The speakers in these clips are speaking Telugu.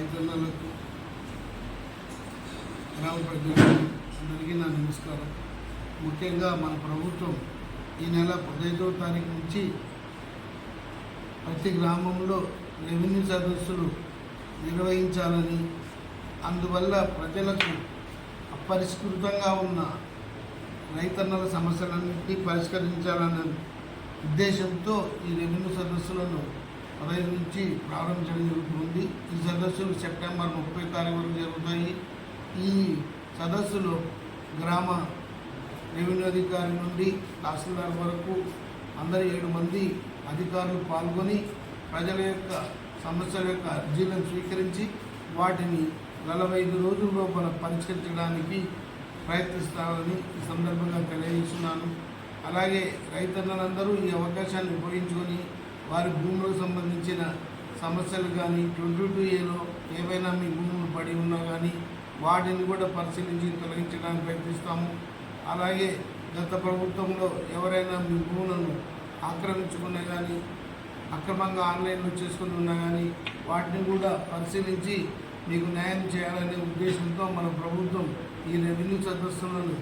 రైతన్నలకు గ్రామ ప్రజలకు అందరికీ నా నమస్కారం. ముఖ్యంగా మన ప్రభుత్వం ఈ నెల పదహైదో తారీఖు నుంచి ప్రతి గ్రామంలో రెవెన్యూ సదస్సులు నిర్వహించాలని అందువల్ల ప్రజలకు అపరిష్కృతంగా ఉన్న రైతన్నల సమస్యలన్నింటినీ పరిష్కరించాలన్న ఉద్దేశంతో ఈ రెవెన్యూ సదస్సులను పదహైదు నుంచి ప్రారంభించడం జరుగుతుంది. ఈ సదస్సులు సెప్టెంబర్ ముప్పై తారీఖు వరకు జరుగుతాయి. ఈ సదస్సులో గ్రామ రెవెన్యూ అధికారి నుండి తహసీల్దార్ వరకు అందరు ఏడు మంది అధికారులు పాల్గొని ప్రజల యొక్క సమస్యల యొక్క అర్జీలను స్వీకరించి వాటిని నలభై ఐదు రోజుల లోపల పరిష్కరించడానికి ప్రయత్నిస్తామని ఈ సందర్భంగా తెలియజేస్తున్నాను. అలాగే రైతన్నలందరూ ఈ అవకాశాన్ని ఉపయోగించుకొని వారి భూములకు సంబంధించిన సమస్యలు కానీ ట్వంటీ టూ ఏలో ఏవైనా మీ భూములు పడి ఉన్నా కానీ వాటిని కూడా పరిశీలించి తొలగించడానికి ప్రయత్నిస్తాము. అలాగే గత ప్రభుత్వంలో ఎవరైనా మీ భూములను ఆక్రమించుకున్నా కానీ అక్రమంగా ఆన్లైన్లో చేసుకుని ఉన్నా కానీ వాటిని కూడా పరిశీలించి మీకు న్యాయం చేయాలనే ఉద్దేశంతో మన ప్రభుత్వం ఈ రెవెన్యూ సదస్సులను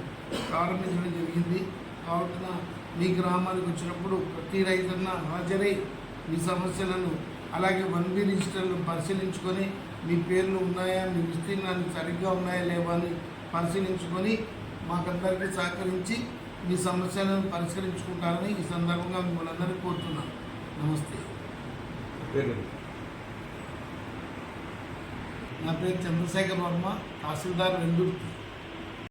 ప్రారంభించడం జరిగింది. కావున మీ గ్రామానికి వచ్చినప్పుడు ప్రతి రైతన్న హాజరై మీ సమస్యలను అలాగే వన్ బి రిజిస్టర్లు పరిశీలించుకొని మీ పేర్లు ఉన్నాయా మీ విస్తీర్ణాన్ని సరిగ్గా ఉన్నాయా లేవా అని పరిశీలించుకొని మాకందరికీ సహకరించి మీ సమస్యలను పరిష్కరించుకుంటారని ఈ సందర్భంగా మిమ్మల్ని అందరికీ కోరుతున్నాను. నమస్తే. నా పేరు చంద్రశేఖర్ వర్మ తహసీల్దార్ వెందుర్తి